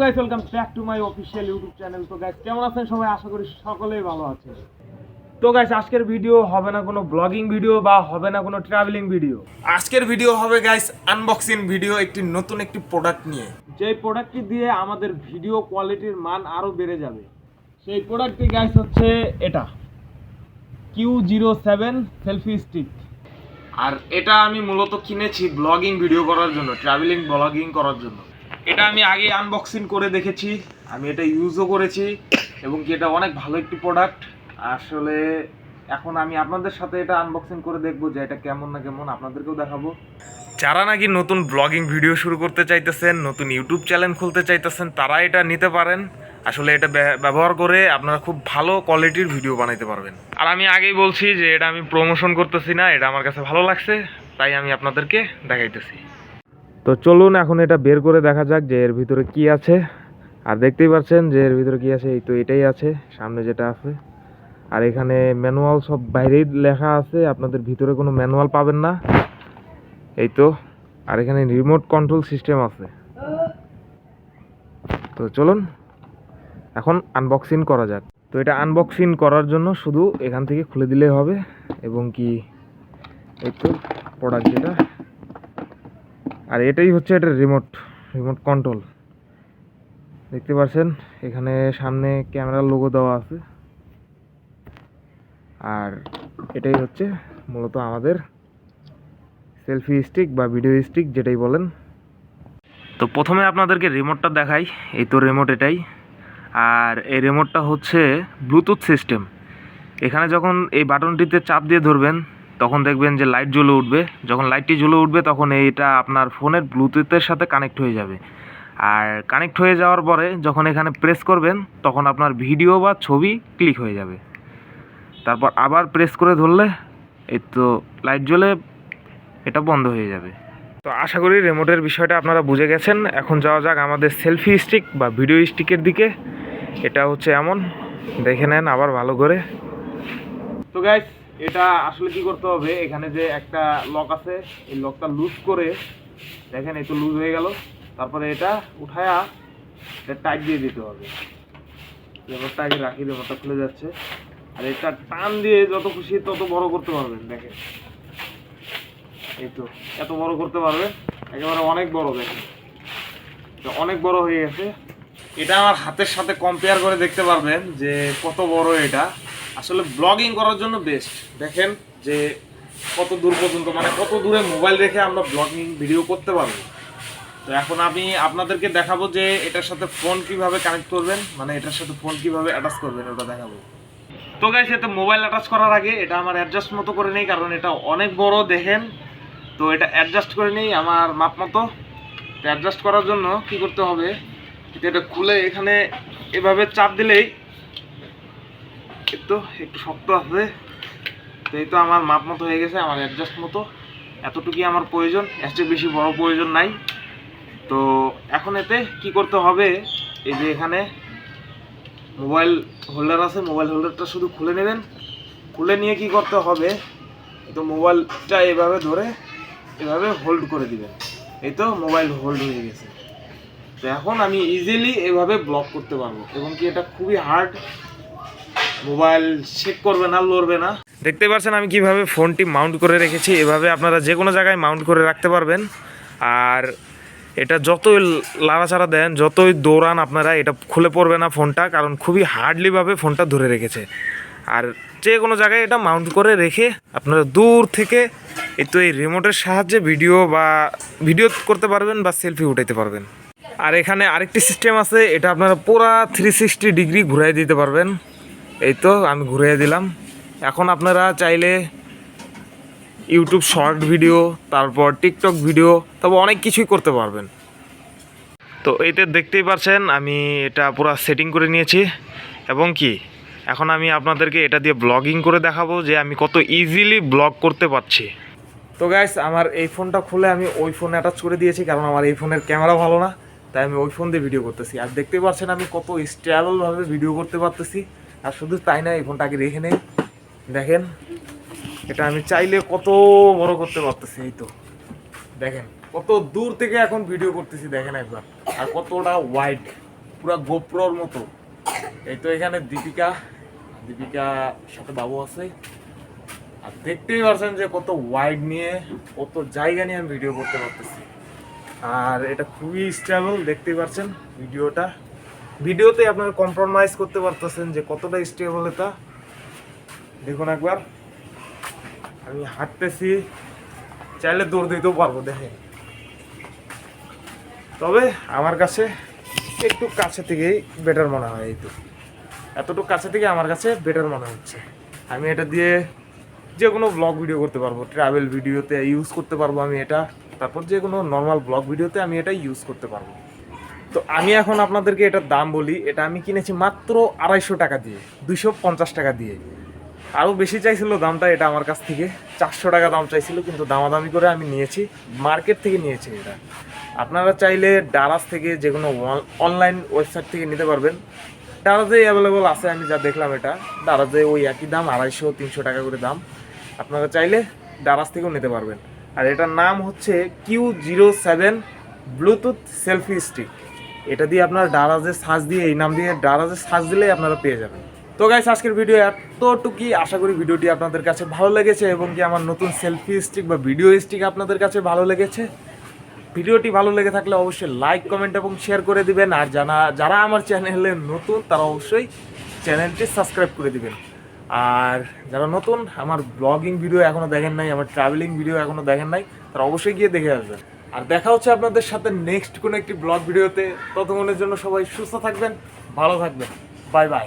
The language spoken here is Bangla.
Guys welcome back to my official YouTube channel তো গাইস কেমন আছেন সবাই? আশা করি সকলেই ভালো আছেন। তো গাইস আজকের ভিডিও হবে না কোনো ব্লগিং ভিডিও বা হবে না কোনো ট্রাভেলিং ভিডিও আজকের ভিডিও হবে গাইস আনবক্সিং ভিডিও একটি নতুন একটি প্রোডাক্ট নিয়ে। যে প্রোডাক্টটি দিয়ে আমাদের ভিডিও কোয়ালিটির মান আরও বেড়ে যাবে, সেই প্রোডাক্টটি গাইস হচ্ছে এটা। Q zero seven selfie stick আর এটা আমি মূলত কিনেছি ব্লগিং ভিডিও করার জন্য ট্রাভেলিং ব্লগিং করার জন্য। এটা আমি আগে আনবক্সিং করে দেখেছি। আমি এটা ইউজও করেছি এবং কি এটা অনেক ভালো একটি প্রোডাক্ট আসলে এখন আমি আপনাদের সাথে এটা আনবক্সিং করে দেখব যে এটা কেমন না কেমন, আপনাদেরকেও দেখাবো। যারা নাকি নতুন ব্লগিং ভিডিও শুরু করতে চাইতেছেন, নতুন ইউটিউব চ্যানেল খুলতে চাইতেছেন, তারা এটা নিতে পারেন। আসলে এটা ব্য- ব্যবহার করে আপনারা খুব ভালো কোয়ালিটির ভিডিও বানাইতে পারবেন। আর আমি আগেই বলছি যে এটা আমি প্রমোশন করতেছি না, এটা আমার কাছে ভালো লাগছে, তাই আমি আপনাদেরকে দেখাইতেছি। তো চলুন এখন এটা বের করে দেখা যাক যে এর ভিতরে কি আছে। আর দেখতেই পাচ্ছেন যে এর ভিতরে কি আছে, এই তো এটাই আছে, সামনে যেটা আছে। আর এখানে ম্যানুয়াল সব বাইরেই লেখা আছে, আপনাদের ভিতরে কোনো ম্যানুয়াল পাবেন না। এই তো, আর এখানে রিমোট কন্ট্রোল সিস্টেম আছে। তো চলুন, এখন আনবক্সিং করা যাক। তো এটা আনবক্সিং করার জন্য শুধু এখান থেকে খুলে দিলেই হবে, এবং কি, এই তো প্রোডাক্ট যেটা। আর এটাই হচ্ছে এটা রিমোট রিমোট কন্ট্রোল দেখতে পাচ্ছেন, এখানে সামনে ক্যামেরার লোগো দেওয়া আছে। আর এটাই হচ্ছে মূলত আমাদের সেলফি স্টিক বা ভিডিও স্টিক যেটাই বলেন। তো প্রথমে আপনাদেরকে রিমোটটা দেখাই, এই তো রিমোট এটাই। আর এই রিমোটটা হচ্ছে ব্লুটুথ সিস্টেম এখানে যখন এই বাটনটিতে চাপ দিয়ে ধরবেন তখন দেখবেন যে লাইট জ্বলে উঠবে। যখন লাইটটি জ্বলে উঠবে, তখন এইটা আপনার ফোনের ব্লুটুথের সাথে কানেক্ট হয়ে যাবে। আর কানেক্ট হয়ে যাওয়ার পরে যখন এখানে প্রেস করবেন, তখন আপনার ভিডিও বা ছবি ক্লিক হয়ে যাবে। তারপর আবার প্রেস করে ধরলে, এই তো লাইট জ্বলে এটা বন্ধ হয়ে যাবে। তো আশা করি রিমোটের বিষয়টা আপনারা বুঝে গেছেন। এখন যাওয়া যাক আমাদের সেলফি স্টিক বা ভিডিও স্টিকের দিকে। এটা হচ্ছে এমন। দেখে নেন আবার ভালো করে। তো গাইস এটা আসলে কি করতে হবে? এখানে যে একটা লক আছে, এই লকটা লুজ করে, দেখেন এই তো লুজ হয়ে গেল। তারপরে এটা উঠায়া এটা টাইট দিয়ে দিতে হবে। রিমোটটা আগে রাখি রিমোটটা খুলে যাচ্ছে। আর এটা টান দিয়ে যত খুশি তত বড় করতে পারবেন, দেখেন। এই তো, এত বড় করতে পারবেন, একেবারে অনেক বড়, দেখেন। অনেক বড় হয়ে গেছে। এটা আমার হাতের সাথে কম্পেয়ার করে দেখতে পারবেন যে কত বড় এটা। আসলে ব্লগিং করার জন্য বেস্ট দেখেন যে কত দূর পর্যন্ত মানে কত দূরে মোবাইল রেখে আমরা ব্লগিং ভিডিও করতে পারব। তো এখন আমি আপনাদেরকে দেখাবো যে এটার সাথে ফোন কীভাবে কানেক্ট করবেন মানে এটার সাথে ফোন কীভাবে অ্যাটাচ করবেন, ওটা দেখাবো। তো গাইস এতে মোবাইল অ্যাটাচ করার আগে এটা আমার অ্যাডজাস্ট মতো করে নেই, কারণ এটা অনেক বড়, দেখেন। তো এটা অ্যাডজাস্ট করে নেই আমার মাপ মতো। অ্যাডজাস্ট করার জন্য কি করতে হবে, এটা খুলে এখানে এভাবে চাপ দিলেই একটু একটু শক্ত আছে। তো এই তো আমার মাপ মতো হয়ে গেছে, আমার অ্যাডজাস্ট মতো, এতটুকুই আমার প্রয়োজন, এর চেয়ে বেশি বড় প্রয়োজন নাই। তো এখন এতে কি করতে হবে, এই যে এখানে মোবাইল হোল্ডার আছে মোবাইল হোল্ডারটা শুধু খুলে নেবেন। খুলে নিয়ে কি করতে হবে তো মোবাইলটা এভাবে ধরে, এভাবে হোল্ড করে দিবেন। এই তো মোবাইল হোল্ড হয়ে গেছে। তো এখন আমি ইজিলি এভাবে ব্লক করতে পারব। এবং কি এটা খুবই হার্ড মোবাইল চেক করবে না, লড়বে না। দেখতে পাচ্ছেন আমি কীভাবে ফোনটি মাউন্ট করে রেখেছি। এভাবে আপনারা যে কোনো জায়গায় মাউন্ট করে রাখতে পারবেন। আর এটা যতই লাড়াচাড়া দেন, যতই দৌড়ান আপনারা, এটা খুলে পড়বে না ফোনটা, কারণ খুবই হার্ডলিভাবে ফোনটা ধরে রেখেছে। আর যে কোনো জায়গায় এটা মাউন্ট করে রেখে আপনারা দূর থেকে এই তো এই রিমোটের সাহায্যে ভিডিও বা ভিডিও করতে পারবেন বা সেলফি উঠাইতে পারবেন। আর এখানে আরেকটি সিস্টেম আছে, এটা আপনারা পুরা থ্রি সিক্সটি ডিগ্রি ঘুরাই দিতে পারবেন। এই তো আমি ঘুরিয়ে দিলাম। এখন আপনারা চাইলে ইউটিউব শর্ট ভিডিও তারপর টিকটক ভিডিও তবে অনেক কিছুই করতে পারবেন। তো এইতে দেখতেই পাচ্ছেন আমি এটা পুরো সেটিং করে নিয়েছি। এবং কি, এখন আমি আপনাদেরকে এটা দিয়ে ব্লগিং করে দেখাবো যে আমি কত ইজিলি ব্লগ করতে পারছি। তো গাইস আমার এই ফোনটা খুলে আমি ওই ফোনে অ্যাটাচ করে দিয়েছি, কারণ আমার এই ফোনের ক্যামেরা ভালো না। তাই আমি ওই ফোন দিয়ে ভিডিও করতেছি। আর দেখতে পাচ্ছেন আমি কত স্টেবলভাবে ভিডিও করতে পারতেছি। আর শুধু তাই না, এই ফোনটা আগে রেখে নেই দেখেন, এটা আমি চাইলে কত বড় করতে পারতেছি, এই তো। দেখেন, কত দূর থেকে এখন ভিডিও করতেছি, দেখেন একবার। আর কতটা ওয়াইড পুরো গোপ্রর মতো। এই তো এখানে দীপিকা দীপিকা সাথে বাবু আছে। আর দেখতেই পারছেন যে কত ওয়াইড নিয়ে, কত জায়গা নিয়ে আমি ভিডিও করতে পারতেছি। আর এটা খুবই স্টেবল দেখতেই পারছেন ভিডিওটা ভিডিওতে আপনারা কম্প্রোমাইজ করতে পারতেছেন যে কতটা স্টেবল এটা। দেখুন একবার। আমি হাঁটতেছি, চাইলে দৌড় দিতেও পারব, দেখেন। তবে আমার কাছে একটু কাছে থেকেই বেটার মনে হয় এই তো। এতটুকু কাছে থেকে আমার কাছে বেটার মনে হচ্ছে। আমি এটা দিয়ে যে কোনো ব্লগ ভিডিও করতে পারব ট্রাভেল ভিডিওতে ইউজ করতে পারব আমি এটা। তারপর যে কোনো নর্মাল ব্লগ ভিডিওতে আমি এটা ইউজ করতে পারব। তো আমি এখন আপনাদেরকে এটার দাম বলি, এটা আমি কিনেছি মাত্র আড়াইশো টাকা দিয়ে, দুইশো পঞ্চাশ টাকা দিয়ে। আরও বেশি চাইছিল দামটা এটা আমার কাছ থেকে, চারশো টাকা দাম চাইছিল, কিন্তু দামাদামি করে আমি নিয়েছি, মার্কেট থেকে নিয়েছি এটা। আপনারা চাইলে ডারাস থেকে যে কোনো অনলাইন ওয়েবসাইট থেকে নিতে পারবেন। ডারাজে অ্যাভেলেবল আছে, আমি যা দেখলাম এটা। ডারাজে ওই একই দাম, আড়াইশো, তিনশো টাকা করে দাম। আপনারা চাইলে ডারাস থেকেও নিতে পারবেন। আর এটার নাম হচ্ছে Q zero seven Bluetooth selfie stick এটা দিয়ে আপনার ডারাজে সার্চ দিয়ে, এই নাম দিয়ে ডারাজের সার্চ দিলেই আপনারা পেয়ে যাবেন। তো গাইস আজকের ভিডিও এতটুকুই। আশা করি ভিডিওটি আপনাদের কাছে ভালো লেগেছে এবং কি আমার নতুন সেলফি স্টিক বা ভিডিও স্টিক আপনাদের কাছে ভালো লেগেছে। ভিডিওটি ভালো লেগে থাকলে অবশ্যই লাইক কমেন্ট এবং শেয়ার করে দিবেন। আর জানা যারা আমার চ্যানেলে নতুন, তারা অবশ্যই চ্যানেলটি সাবস্ক্রাইব করে দিবেন। আর যারা নতুন, আমার ব্লগিং ভিডিও এখনও দেখেন নাই, আমার ট্রাভেলিং ভিডিও এখনও দেখেন নাই, তারা অবশ্যই গিয়ে দেখে আসবেন। আর দেখা হচ্ছে আপনাদের সাথে নেক্সট কোনো একটি ব্লগ ভিডিওতে। ততক্ষণের জন্য সবাই সুস্থ থাকবেন, ভালো থাকবেন। Bye bye